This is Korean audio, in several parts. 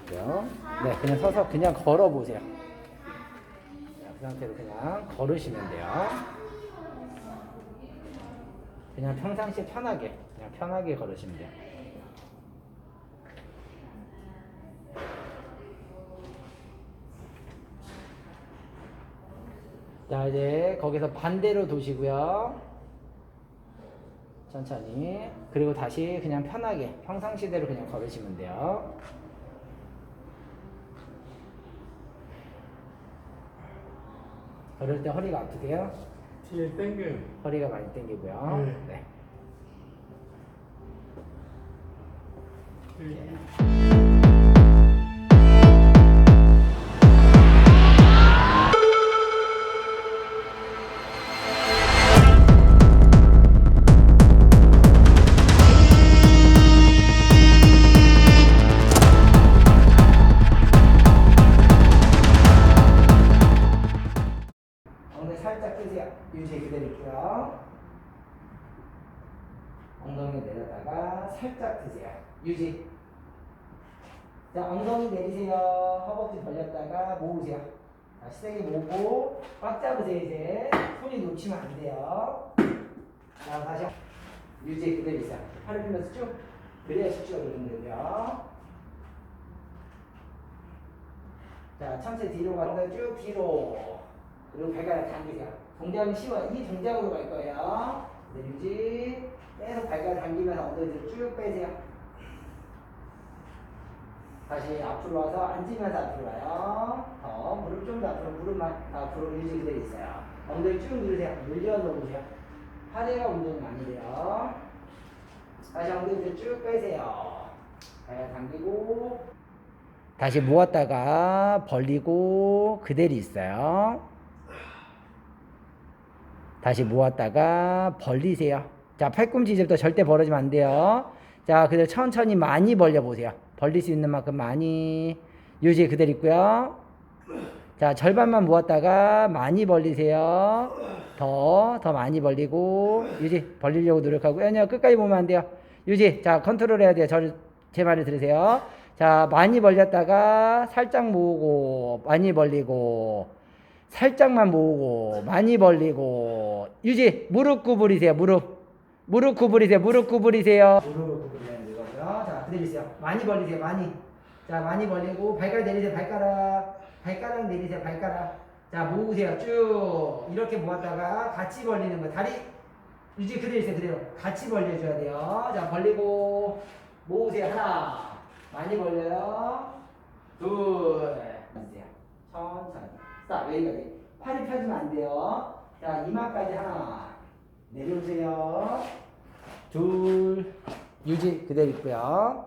있고요. 네, 그냥 서서 그냥 걸어 보세요. 그 상태로 그냥 걸으시면 돼요. 그냥 평상시에 편하게, 그냥 편하게 걸으시면 돼요. 자, 이제 거기서 반대로 도시고요. 천천히. 그리고 다시 그냥 편하게 평상시대로 그냥 걸으시면 돼요. 걸을 때 허리가 아프세요? 뒤에 땡겨요. 허리가 많이 당기고요. 네. 네. 네. 살짝 드세요. 유지. 자, 엉덩이 내리세요. 허벅지 벌렸다가 모으세요. 자, 세게 모으고 꽉 잡으세요, 이제. 손이 놓치면 안 돼요. 자, 다시. 유지 그대로 있어요. 팔을 펴면서 쭉. 그래야 숙지가 되는데요. 자, 천천히 뒤로 간다. 쭉 뒤로. 그리고 발가락 당기세요. 동작은 쉬워요. 이 동작으로 갈 거예요. 네, 유지. 계속 발가락 당기면서 엉덩이를 쭉 빼세요. 다시 앞으로 와서 앉으면서 앞으로 와요. 더 무릎 좀 더 앞으로 무릎만 앞으로 유지 그대로 있어요. 엉덩이 쭉 누르세요. 늘려 놓으세요. 하대가 운동이 많이 돼요. 다시 엉덩이를 쭉 빼세요. 발가락 당기고 다시 모았다가 벌리고 그대로 있어요. 다시 모았다가 벌리세요. 자, 팔꿈치 이제부터 절대 벌어지면 안 돼요. 자, 그대로 천천히 많이 벌려 보세요. 벌릴 수 있는 만큼 많이 유지 그대로 있고요. 자, 절반만 모았다가 많이 벌리세요. 더, 더 많이 벌리고 유지 벌리려고 노력하고 아니요 끝까지 보면 안 돼요. 유지, 자 컨트롤 해야 돼요. 저를 제 말을 들으세요. 자, 많이 벌렸다가 살짝 모으고 많이 벌리고 살짝만 모으고 많이 벌리고 유지 무릎 구부리세요 무릎 무릎 구부리세요. 무릎 구부리세요. 무릎을 구부리는 거고요. 자 그대로 있어요. 많이 벌리세요. 많이. 자 많이 벌리고 발가락 내리세요. 발가락. 발가락 내리세요. 발가락. 자 모으세요. 쭉. 이렇게 모았다가 같이 벌리는 거. 다리. 유지 그대로 있어요. 그대로. 같이 벌려줘야 돼요. 자 벌리고 모으세요. 하나. 많이 벌려요. 둘. 천천히. 자, 여기까지. 팔이 펴지면 안 돼요. 자, 이마까지 하나. 내려오세요. 둘. 유지 그대로 있고요.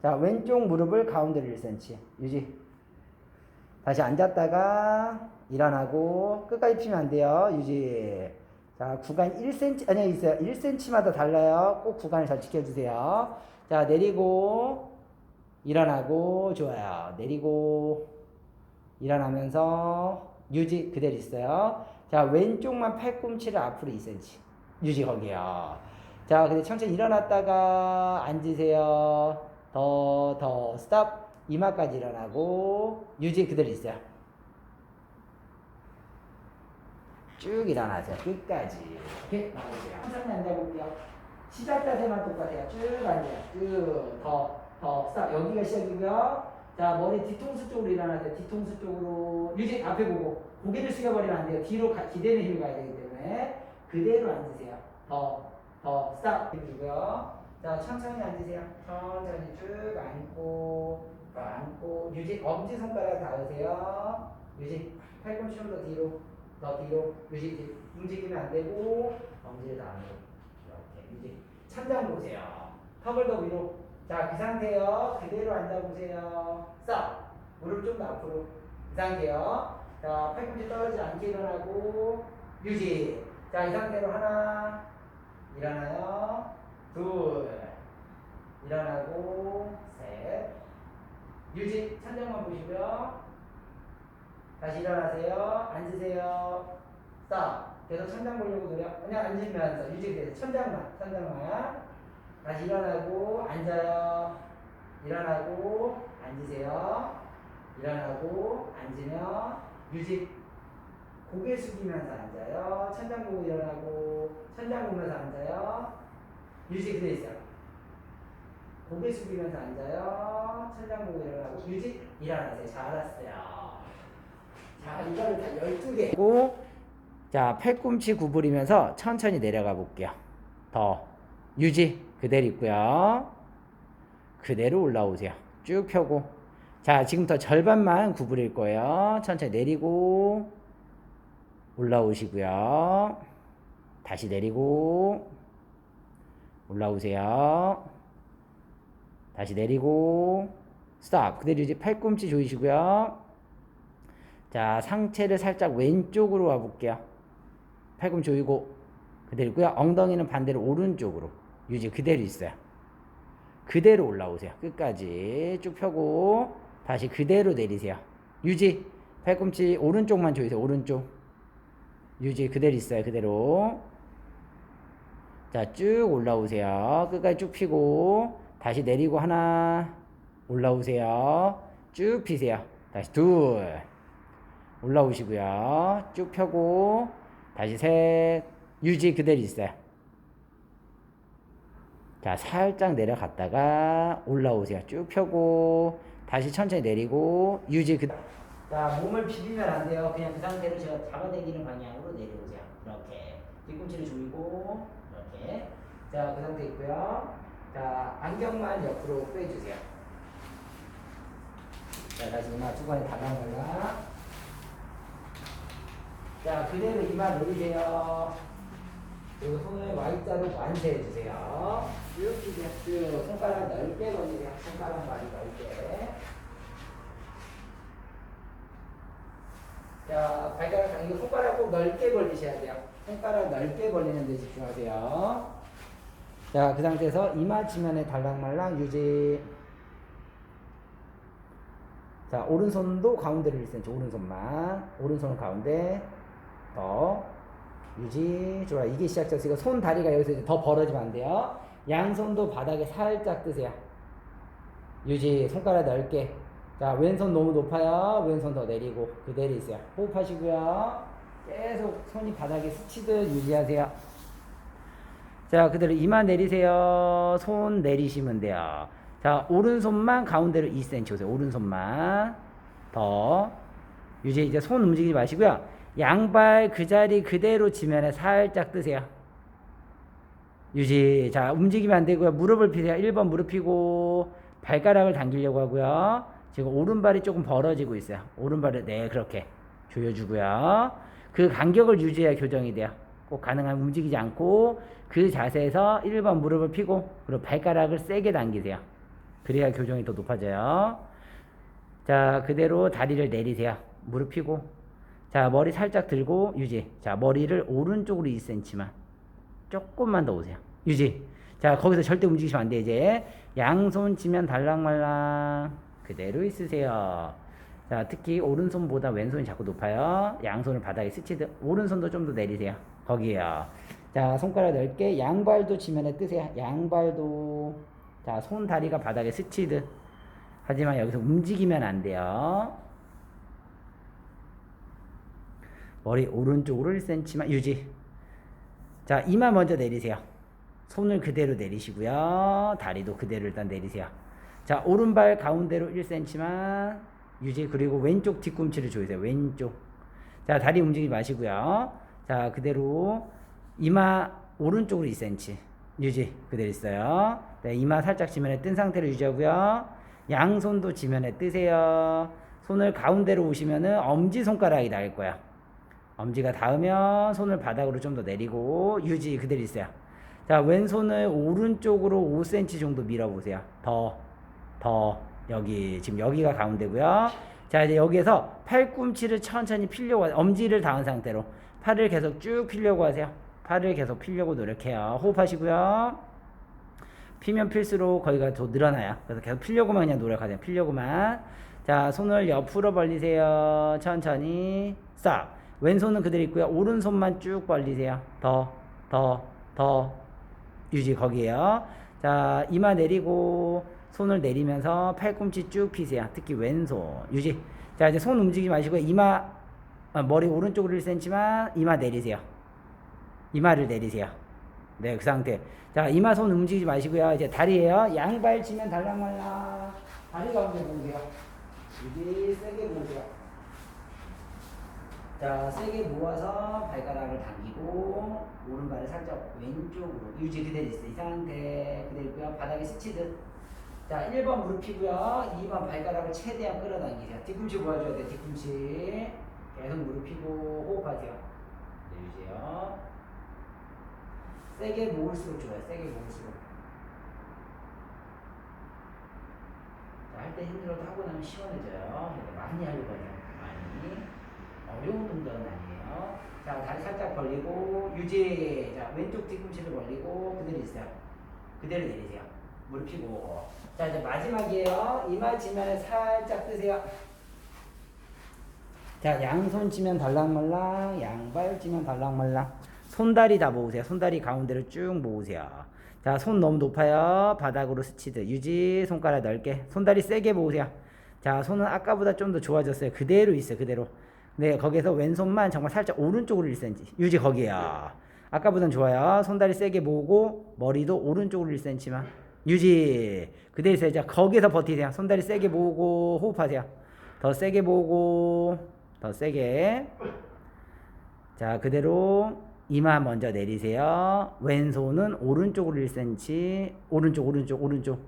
자, 왼쪽 무릎을 가운데로 1cm. 유지. 다시 앉았다가 일어나고 끝까지 피면 안 돼요. 유지. 자, 구간 1cm 아니요, 있어요. 1cm마다 달라요. 꼭 구간을 잘 지켜 주세요. 자, 내리고 일어나고 좋아요. 내리고 일어나면서 유지 그대로 있어요. 자, 왼쪽만 팔꿈치를 앞으로 2cm. 유지 거기요. 자, 근데 천천히 일어났다가 앉으세요. 더, 더, 스탑. 이마까지 일어나고, 유지 그대로 있어요. 쭉 일어나세요. 끝까지. 이렇게 나오세요. 천천히 앉아볼게요. 시작 자세만 똑같아요. 쭉 앉아요. 쭉, 더, 더, 스탑. 여기가 시작이고요. 자, 머리 뒤통수 쪽으로 일어나세요. 뒤통수 쪽으로. 유지 앞에 보고. 고개를 숙여버리면 안 돼요. 뒤로 가, 기대는 힘을 가야 되기 때문에. 그대로 앉으세요. 더, 더, 스탑. 해주고요. 자, 천천히 앉으세요. 천천히 쭉 앉고, 앉고. 유지, 엄지손가락 닿으세요. 유지, 팔꿈치 좀 더 뒤로. 더 뒤로. 이제 움직이면 안 되고, 엄지를 닿으고. 이렇게. 유지. 천장 보세요. 턱을 더 위로. 자, 그 상태요. 그대로 앉아보세요. 싹. 무릎 좀 더 앞으로. 이 상태요. 자, 팔꿈치 떨어지지 않게 일어나고, 유지. 자, 이 상태로 하나. 일어나요. 둘. 일어나고, 셋. 유지. 천장만 보시고요. 다시 일어나세요. 앉으세요. 싹. 계속 천장 보려고 노력. 그냥 앉으면서 유지 그대로 천장만, 천장만. 다시 일어나고 앉아요. 일어나고 앉으세요. 일어나고 앉으면 유지. 고개 숙이면서 앉아요. 천장 보고 일어나고 천장 보면서 앉아요. 유지 그대 있어요. 고개 숙이면서 앉아요. 천장 보고 일어나고 유지 일어나세요. 잘했어요. 자 이거를 다 12개. 자 팔꿈치 구부리면서 천천히 내려가 볼게요. 더 유지 그대로 있고요. 그대로 올라오세요. 쭉 펴고. 자, 지금부터 절반만 구부릴 거예요. 천천히 내리고, 올라오시고요. 다시 내리고, 올라오세요. 다시 내리고, 스탑. 그대로 이제 팔꿈치 조이시고요. 자, 상체를 살짝 왼쪽으로 와 볼게요. 팔꿈치 조이고, 그대로 있고요. 엉덩이는 반대로 오른쪽으로. 유지 그대로 있어요. 그대로 올라오세요. 끝까지 쭉 펴고 다시 그대로 내리세요. 유지 팔꿈치 오른쪽만 조이세요. 오른쪽 유지 그대로 있어요. 그대로 자 쭉 올라오세요. 끝까지 쭉 피고 다시 내리고 하나 올라오세요. 쭉 피세요. 다시 둘 올라오시고요. 쭉 펴고 다시 셋 유지 그대로 있어요. 자, 살짝 내려갔다가 올라오세요. 쭉 펴고 다시 천천히 내리고 유지 그 자, 몸을 비비면 안 돼요. 그냥 그 상태로 제가 잡아당기는 방향으로 내려오세요. 이렇게. 뒤꿈치를 조이고 이렇게. 자, 그 상태 있고요. 자, 안경만 옆으로 빼주세요. 자, 다시 이마 두 번에 다가가라. 자, 그대로 이마 내리세요. 그리고 손을 Y자로 완세해주세요. 이렇게 쭉 손가락 넓게 벌리세요. 손가락 많이 넓게. 자, 발가락, 이거 손가락 꼭 넓게 벌리셔야 돼요. 손가락 넓게 벌리는 데 집중하세요. 자, 그 상태에서 이마 지면에 달랑말랑 유지. 자, 오른손도 가운데로 1cm, 오른손만. 오른손은 가운데. 더. 유지. 좋아. 이게 시작됐으니까 손, 다리가 여기서 이제 더 벌어지면 안 돼요. 양손도 바닥에 살짝 뜨세요. 유지. 손가락 넓게. 자, 왼손 너무 높아요. 왼손 더 내리고. 그대로 있어요. 호흡하시고요. 계속 손이 바닥에 스치듯 유지하세요. 자, 그대로 이마 내리세요. 손 내리시면 돼요. 자, 오른손만 가운데로 2cm 오세요. 오른손만. 더. 유지 이제 손 움직이지 마시고요. 양발 그 자리 그대로 지면에 살짝 뜨세요. 유지. 자, 움직이면 안 되고요. 무릎을 피세요. 1번 무릎 피고 발가락을 당기려고 하고요. 지금 오른발이 조금 벌어지고 있어요. 오른발을 네, 그렇게 조여주고요. 그 간격을 유지해야 교정이 돼요. 꼭 가능하면 움직이지 않고 그 자세에서 1번 무릎을 피고 그리고 발가락을 세게 당기세요. 그래야 교정이 더 높아져요. 자, 그대로 다리를 내리세요. 무릎 피고. 자, 머리 살짝 들고 유지. 자, 머리를 오른쪽으로 2cm만. 조금만 더 오세요. 유지. 자, 거기서 절대 움직이시면 안 돼, 이제. 양손 치면 달랑말랑. 그대로 있으세요. 자, 특히 오른손보다 왼손이 자꾸 높아요. 양손을 바닥에 스치듯. 오른손도 좀 더 내리세요. 거기에요. 자, 손가락 넓게 양발도 지면에 뜨세요. 양발도. 자, 손, 다리가 바닥에 스치듯. 하지만 여기서 움직이면 안 돼요. 머리 오른쪽으로 1cm만 유지. 자, 이마 먼저 내리세요. 손을 그대로 내리시고요. 다리도 그대로 일단 내리세요. 자, 오른발 가운데로 1cm만 유지. 그리고 왼쪽 뒤꿈치를 조이세요. 왼쪽. 자, 다리 움직이지 마시고요. 자, 그대로 이마 오른쪽으로 2cm 유지. 그대로 있어요. 네, 이마 살짝 지면에 뜬 상태로 유지하고요. 양손도 지면에 뜨세요. 손을 가운데로 오시면은 엄지 손가락이 닿을 거야. 엄지가 닿으면 손을 바닥으로 좀 더 내리고 유지 그대로 있어요. 자, 왼손을 오른쪽으로 5cm 정도 밀어보세요. 더, 더, 여기, 지금 여기가 가운데고요. 자, 이제 여기에서 팔꿈치를 천천히 피려고, 하- 엄지를 닿은 상태로 팔을 계속 쭉 피려고 하세요. 팔을 계속 피려고 노력해요. 호흡하시고요. 피면 필수록 거기가 더 늘어나요. 그래서 계속 피려고만 그냥 노력하세요. 피려고만. 자, 손을 옆으로 벌리세요. 천천히. 싹. 왼손은 그대로 있고요. 오른손만 쭉 벌리세요. 더, 더, 더. 유지 거기에요. 자, 이마 내리고 손을 내리면서 팔꿈치 쭉 피세요. 특히 왼손 유지. 자 이제 손 움직이지 마시고 이마 아, 머리 오른쪽으로 1cm만 이마 내리세요. 이마를 내리세요. 네, 그 상태. 자, 이마 손 움직이지 마시고요. 이제 다리예요. 양발 치면 달랑말랑. 다리 가운데 보세요. 유지 세게 보세요. 자, 세게 모아서 발가락을 당기고 오른발을 살짝 왼쪽으로 유지 그대로 있어요. 이 상태 그대로 있고요. 바닥에 스치듯. 자, 1번 무릎 피고요. 2번 발가락을 최대한 끌어당기세요. 뒤꿈치 모아줘야 돼요. 뒤꿈치. 계속 무릎 피고 호흡하세요. 내주세요. 세게 모을수록 좋아요. 세게 모을수록. 자, 할 때 힘들어도 하고 나면 시원해져요. 네, 많이 하려고요. 많이. 어려운 동작은 아니에요. 자, 다리 살짝 벌리고, 유지. 자, 왼쪽 뒤꿈치를 벌리고, 그대로 있어요. 그대로 내리세요. 무릎 펴고. 자, 이제 마지막이에요. 이마 지면에 살짝 뜨세요. 자, 양손 치면 달랑말랑, 양발 치면 달랑말랑. 손다리 다 모으세요. 손다리 가운데로 쭉 모으세요. 자, 손 너무 높아요. 바닥으로 스치듯. 유지, 손가락 넓게. 손다리 세게 모으세요. 자, 손은 아까보다 좀 더 좋아졌어요. 그대로 있어요. 그대로. 네, 거기서 왼손만 정말 살짝 오른쪽으로 1cm. 유지 거기에요. 아까보단 좋아요. 손다리 세게 모으고, 머리도 오른쪽으로 1cm만. 유지. 그대로 있어요. 자, 거기서 버티세요. 손다리 세게 모으고, 호흡하세요. 더 세게 모으고, 더 세게. 자, 그대로 이마 먼저 내리세요. 왼손은 오른쪽으로 1cm, 오른쪽, 오른쪽, 오른쪽.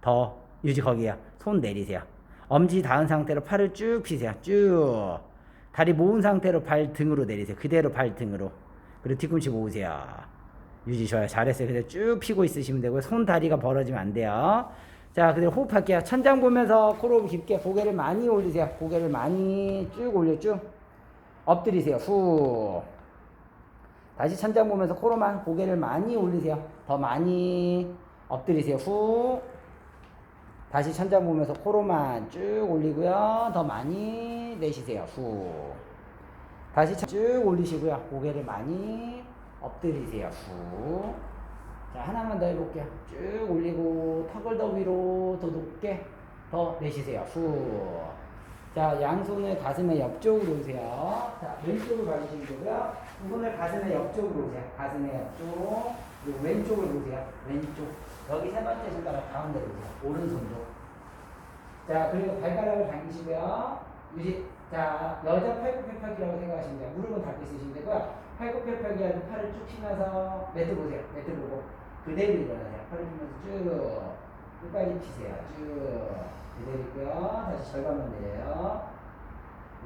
더 유지 거기야. 손 내리세요. 엄지 닿은 상태로 팔을 쭉 피세요. 쭉. 다리 모은 상태로 발 등으로 내리세요. 그대로 발 등으로. 그리고 뒤꿈치 모으세요. 유지 좋아요. 잘했어요. 그대로 쭉 피고 있으시면 되고요. 손 다리가 벌어지면 안 돼요. 자, 그대로 호흡할게요. 천장 보면서 코로 깊게 고개를 많이 올리세요. 고개를 많이 쭉 올려 쭉. 엎드리세요. 후. 다시 천장 보면서 코로만 고개를 많이 올리세요. 더 많이 엎드리세요. 후. 다시 천장 보면서 코로만 쭉 올리고요. 더 많이 내쉬세요. 후. 다시 천- 쭉 올리시고요. 고개를 많이 엎드리세요. 후. 자, 하나만 더 해볼게요. 쭉 올리고 턱을 더 위로 더 높게 더 내쉬세요. 후. 자, 양손을 가슴의 옆쪽으로 오세요. 자, 왼쪽을 봐주시면 되고요. 두 손을 가슴의 옆쪽으로 오세요. 가슴의 옆쪽. 그리고 왼쪽을 보세요. 왼쪽. 여기 세 번째 손가락 가운데로 오세요. 오른손도. 자, 그리고 발가락을 당기시고요. 유지. 자, 여자 팔굽혀펴기라고 생각하시면 돼요. 무릎은 닫고 있으시면 되고요. 팔굽혀펴기 하고 팔을 쭉 피면서 매트 보세요. 매트 보고. 그대로 일어나세요. 팔을 피면서 쭉. 끝까지 피세요. 쭉. 그대로 있고요. 다시 절반만 내려요.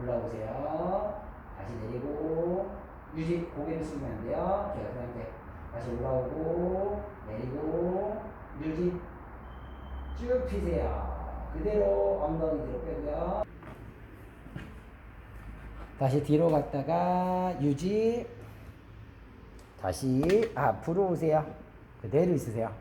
올라오세요. 다시 내리고. 유지. 고개를 숙이면 안 돼요. 좋아요. 그 상태. 다시 올라오고. 내리고. 유지. 쭉 피세요. 그대로 엉덩이 뒤로 빼고요. 다시 뒤로 갔다가 유지. 다시 앞으로 오세요. 그대로 있으세요.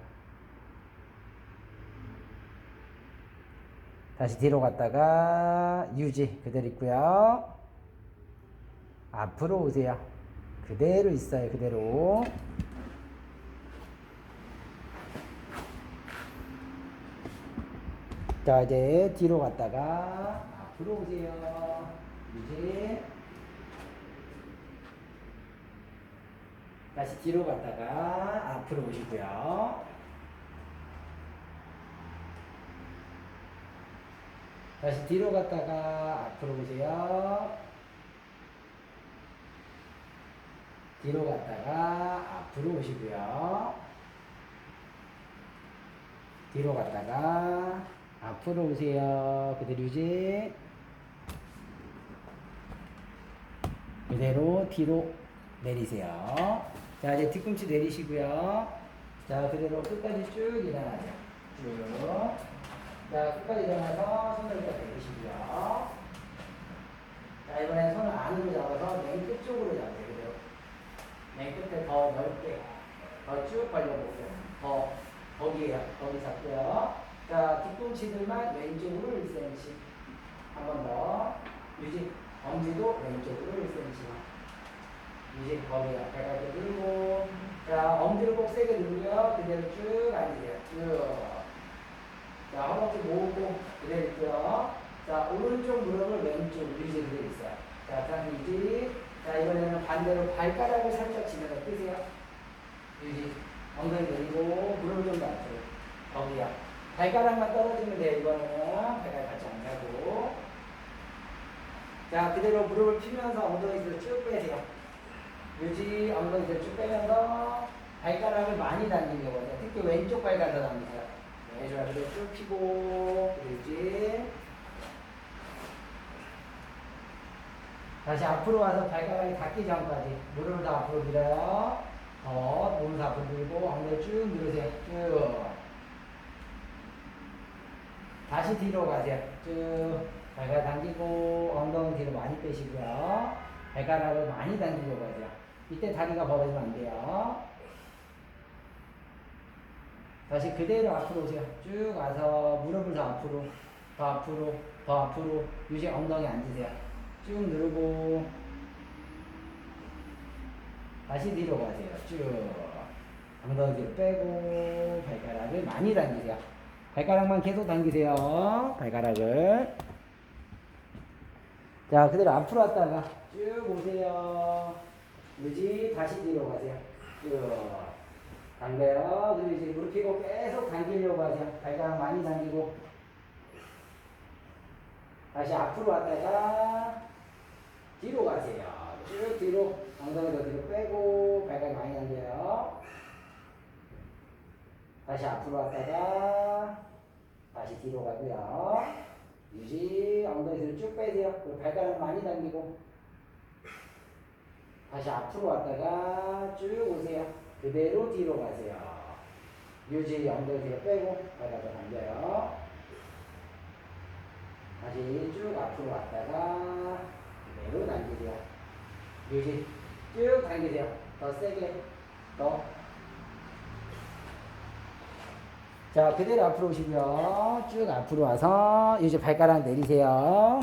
다시 뒤로 갔다가 유지. 그대로 있고요. 앞으로 오세요. 그대로 있어요. 그대로. 자 이제 뒤로 갔다가 앞으로 오세요 이제 다시 뒤로 갔다가 앞으로 오시고요 다시 뒤로 갔다가 앞으로 오세요 뒤로 갔다가 앞으로 오시고요 뒤로 갔다가 앞으로 오세요. 그대로 유지. 그대로 뒤로 내리세요. 자, 이제 뒤꿈치 내리시고요. 자, 그대로 끝까지 쭉 일어나세요. 쭉. 자, 끝까지 일어나서 손을 이렇게 내리시고요. 자, 이번엔 손을 안으로 잡아서 맨 끝쪽으로 잡으세요. 그대로. 맨 끝에 더 넓게, 더 쭉 벌려보세요. 더, 거기에요. 거기 잡고요. 자, 뒤꿈치들만 왼쪽으로 1cm. 한 번 더. 유지. 엄지도 왼쪽으로 1cm. 유지. 거기 앞에 가게 들고. 자, 엄지를 꼭 세게 누르고요. 그대로 쭉 앉으세요. 쭉. 자, 허벅지 모으고 그대로 있고요. 자, 오른쪽 무릎을 왼쪽 유지 그대로 있어요. 자, 그다음 유지. 자, 이번에는 반대로 발가락을 살짝 치면서 뜨세요. 유지. 엉덩이 내리고 무릎을 좀 낮춰요. 거기야. 발가락만 떨어지면 돼요. 이번에는 발가락 같이 안 가고. 자, 그대로 무릎을 피면서 엉덩이 뒤로 쭉 빼세요. 유지 엉덩이 뒤로 쭉 빼면서 발가락을 많이 당기려고 해요. 특히 왼쪽 발가락 당기세요. 네, 좋아요. 그대로 쭉 피고, 유지. 다시 앞으로 와서 발가락이 닿기 전까지 무릎을 더 앞으로 밀어요. 더 몸을 더 앞으로 밀고 엉덩이 쭉 밀으세요. 쭉. 다시 뒤로 가세요. 쭉. 발가락 당기고 엉덩이 뒤로 많이 빼시고요. 발가락을 많이 당기려고 하세요. 이때 다리가 벌어지면 안 돼요. 다시 그대로 앞으로 오세요. 쭉 와서 무릎을 더 앞으로, 더 앞으로, 더 앞으로 유지 엉덩이 앉으세요. 쭉 누르고 다시 뒤로 가세요. 쭉 엉덩이 뒤로 빼고 발가락을 많이 당기세요. 발가락만 계속 당기세요. 발가락을 자 그대로 앞으로 왔다가 쭉 오세요. 유지 다시 뒤로 가세요. 쭉 당겨요. 그리고 이제 무릎 펴고 계속 당기려고 하세요. 발가락 많이 당기고 다시 앞으로 왔다가 뒤로 가세요. 쭉 뒤로 엉덩이도 뒤로 빼고 발가락 많이 당겨요. 다시 앞으로 왔다가 다시 뒤로 가고요. 유지 엉덩이 뒤로 쭉 빼세요. 그리고 발가락 많이 당기고 다시 앞으로 왔다가 쭉 오세요. 그대로 뒤로 가세요. 유지 엉덩이 뒤로 빼고 발가락 당겨요. 다시 쭉 앞으로 왔다가 그대로 당기세요. 유지 쭉 당기세요. 더 세게 더. 자 그대로 앞으로 오시고요. 쭉 앞으로 와서 유지 발가락 내리세요.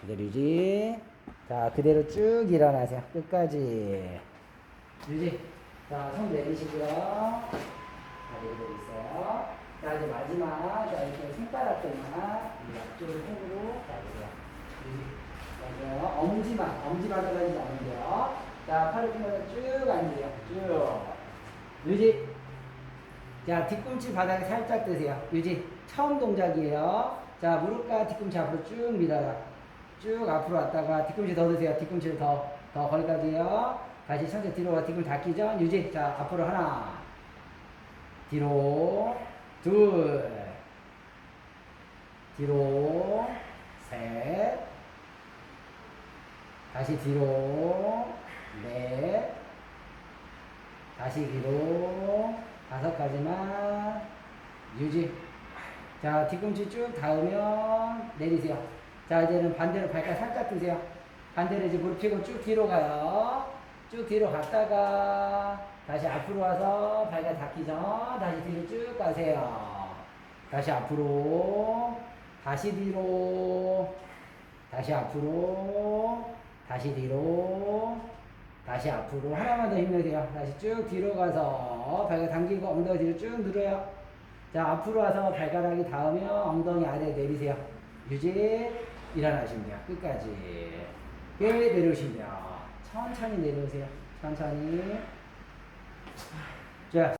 그대로 유지. 자 그대로 쭉 일어나세요. 끝까지. 유지. 자 손 내리시고요. 다리 그대로 있어요. 자 이제 마지막 자 이렇게 손가락들만 이 앞쪽으로 손으로 잡으세요. 맞아요. 엄지만 엄지만 들어가지 않는데요. 자 팔을 펴면 쭉 앉으세요. 쭉 유지. 자 뒤꿈치 바닥에 살짝 드세요. 유지. 처음 동작이에요. 자 무릎과 뒤꿈치 앞으로 쭉 밀어요. 쭉 앞으로 왔다가 뒤꿈치 더 드세요. 뒤꿈치를 더, 더 거기까지요. 다시 천천히 뒤로 와. 뒤꿈치 닿기 전 유지. 자 앞으로 하나. 뒤로 둘. 뒤로 셋. 다시 뒤로 넷. 다시 뒤로 다섯 가지만 유지. 자, 뒤꿈치 쭉 닿으면 내리세요. 자, 이제는 반대로 발가락 살짝 드세요. 반대로 이제 무릎 펴고 쭉 뒤로 가요. 쭉 뒤로 갔다가 다시 앞으로 와서 발가락 닿기 전 다시 뒤로 쭉 가세요. 다시 앞으로, 다시 뒤로, 다시 앞으로, 다시 뒤로, 다시 앞으로 하나만 더 힘내세요. 다시 쭉 뒤로 가서 발가락 당기고 엉덩이 뒤로 쭉 늘어요. 자 앞으로 와서 발가락이 닿으면 엉덩이 아래 내리세요. 유지 일어나시면. 끝까지. 예 내려오시면. 천천히 내려오세요. 천천히. 자.